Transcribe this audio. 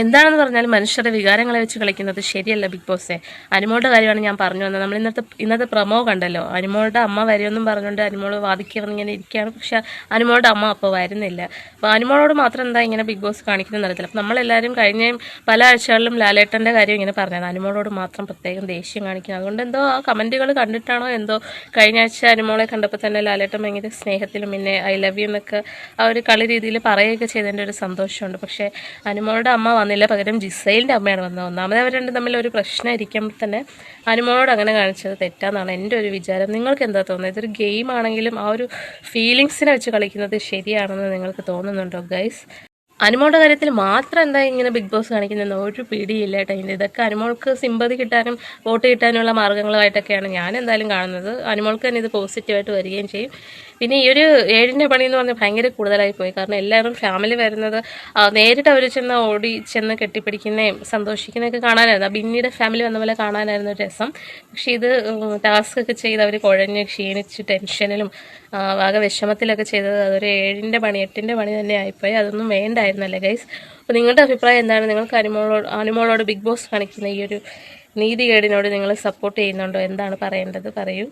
എന്താണെന്ന് പറഞ്ഞാൽ മനുഷ്യരുടെ വികാരങ്ങളെ വെച്ച് കളിക്കുന്നത് ശരിയല്ല ബിഗ് ബോസേ അനുമോളുടെ കാര്യമാണ് ഞാൻ പറഞ്ഞു വന്നത്. നമ്മൾ ഇന്നത്തെ ഇന്നത്തെ പ്രമോ കണ്ടല്ലോ. അനുമോളുടെ അമ്മ വരുമെന്നും പറഞ്ഞുകൊണ്ട് അനിമോൾ വാദിക്കുന്നിങ്ങനെ ഇരിക്കുകയാണ്. പക്ഷെ അനുമോളുടെ അമ്മ അപ്പോൾ വരുന്നില്ല. അപ്പോൾ അനുമോളോട് മാത്രം എന്താ ഇങ്ങനെ ബിഗ് ബോസ് കാണിക്കുന്ന അറിയത്തില്ല. അപ്പോൾ നമ്മളെല്ലാവരും കഴിഞ്ഞ പല ആഴ്ചകളിലും ലാലേട്ടന്റെ കാര്യം ഇങ്ങനെ പറഞ്ഞത് അനുമോളോട് മാത്രം പ്രത്യേകം ദേഷ്യം കാണിക്കുന്നത് അതുകൊണ്ട് എന്തോ ആ കമന്റുകൾ കണ്ടിട്ടാണോ എന്തോ കഴിഞ്ഞ ആഴ്ച അനുമോളെ കണ്ടപ്പോൾ തന്നെ ലാലേട്ടൻ ഭയങ്കര സ്നേഹത്തിലും പിന്നെ ഐ ലവ് യു എന്നൊക്കെ ആ ഒരു കളി രീതിയിൽ പറയുകയൊക്കെ ചെയ്തതിന്റെ ഒരു സന്തോഷമുണ്ട്. പക്ഷേ അനുമോളുടെ അമ്മ വന്നില്ല. പകരം ജിസൈലിന്റെ അമ്മയാണ് വന്നത്. ഒന്നാമത് അവർ രണ്ടും തമ്മിൽ ഒരു പ്രശ്നം ഇരിക്കുമ്പോൾ തന്നെ അനുമോളോട് അങ്ങനെ കാണിച്ചത് തെറ്റാന്നാണ് എന്റെ ഒരു വിചാരം. നിങ്ങൾക്ക് എന്താ തോന്നുന്നത്? ഇതൊരു ഗെയിം ആണെങ്കിലും ആ ഒരു ഫീലിങ്സിനെ വെച്ച് കളിക്കുന്നത് ശരിയാണെന്ന് നിങ്ങൾക്ക് തോന്നുന്നുണ്ടോ ഗൈസ് അനുമോളുടെ കാര്യത്തിൽ മാത്രം എന്താ ഇങ്ങനെ ബിഗ് ബോസ് കാണിക്കുന്നതെന്ന് ഒരു പിടിയില്ല കേട്ടോ ഇതിന്റെ. ഇതൊക്കെ അനുമോൾക്ക് സിമ്പതി കിട്ടാനും വോട്ട് കിട്ടാനുള്ള മാർഗങ്ങളായിട്ടൊക്കെയാണ് ഞാൻ എന്തായാലും കാണുന്നത്. അനുമോൾക്ക് തന്നെ ഇത് പോസിറ്റീവായിട്ട് വരികയും ചെയ്യും. പിന്നെ ഈ ഒരു ഏഴിന്റെ പണി എന്ന് പറഞ്ഞാൽ ഭയങ്കര കൂടുതലായി പോയി. കാരണം എല്ലാവരും ഫാമിലി വരുന്നത് നേരിട്ട് അവർ ചെന്ന് ഓടി ചെന്ന് കെട്ടിപ്പിടിക്കുന്നതും സന്തോഷിക്കുന്നതൊക്കെ കാണാനായിരുന്നു. പിന്നീട് ഫാമിലി വന്ന പോലെ കാണാനായിരുന്നു രസം. പക്ഷേ ഇത് ടാസ്ക് ഒക്കെ ചെയ്ത് അവർ കുഴഞ്ഞ് ക്ഷീണിച്ച് ടെൻഷനിലും ആകെ വിഷമത്തിലൊക്കെ ചെയ്തത് അതൊരു ഏഴിന്റെ പണി എട്ടിന്റെ പണി തന്നെ ആയിപ്പോയി. അതൊന്നും വേണ്ടായിരുന്നല്ലേ ഗൈസ് അപ്പോൾ നിങ്ങളുടെ അഭിപ്രായം എന്താണ്? നിങ്ങൾക്ക് അനുമോളോട് അനുമോളോട് ബിഗ് ബോസ് കാണിക്കുന്ന ഈ ഒരു നീതികേടിനോട് നിങ്ങൾ സപ്പോർട്ട് ചെയ്യുന്നുണ്ടോ? എന്താണ് പറയേണ്ടത്? പറയൂ.